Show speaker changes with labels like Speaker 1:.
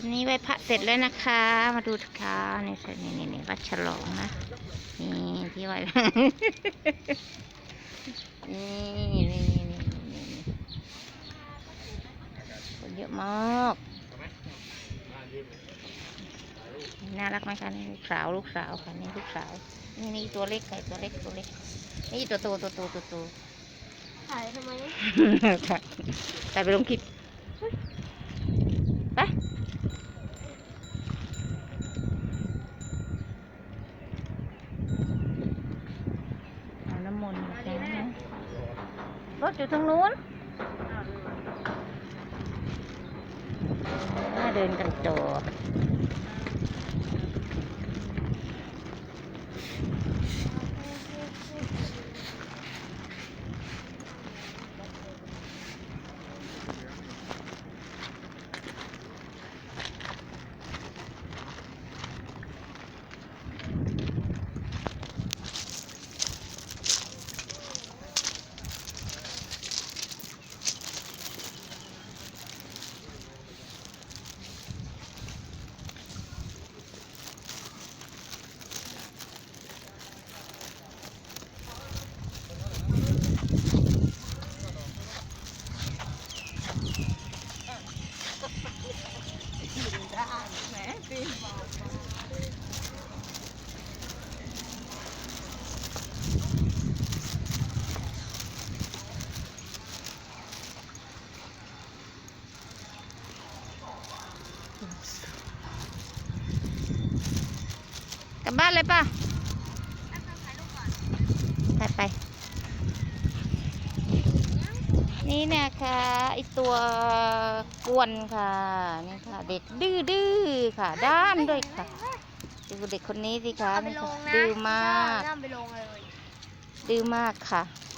Speaker 1: ตอนนี้ไหว้พระเสร็จแล้วนะคะ มาดูค่ะนี่สนี่นี่นี่วัดฉลองนะ นี่ที่ไหว้นี่นี่นี่นี่นี่นี่คนเยอะมากน่ารักไหมคะนี่ลูกสาวลูกสาวค่ะนี่ลูกสาวนี่นี่ตัวเล็กค่ะตัวเล็กตัวเล็ก นี่ตัวโตตัวโตตัวโต
Speaker 2: ถ่ายทำไม
Speaker 1: ค่ะแต่ไปลงคลิปเอาน้ำมนต์มาแทนนะร ถอยู่ทางนู้นน่าเดินกันต่อๆ กลับบ้านเลยป่ะ ไปไป นี่นะคะไอตัวกวนค่ะนี่ค่ะ เด็กดื้อดื้อๆค่ะ ด้านด้วยค่ะดูเด็กคนนี้สิคะ
Speaker 2: เอาไป
Speaker 1: นี่
Speaker 2: ล
Speaker 1: ค่ะ
Speaker 2: งนะ
Speaker 1: ดื้อมาก
Speaker 2: ย่าไปลงเลย
Speaker 1: ดื้อมากค่ะ
Speaker 2: เ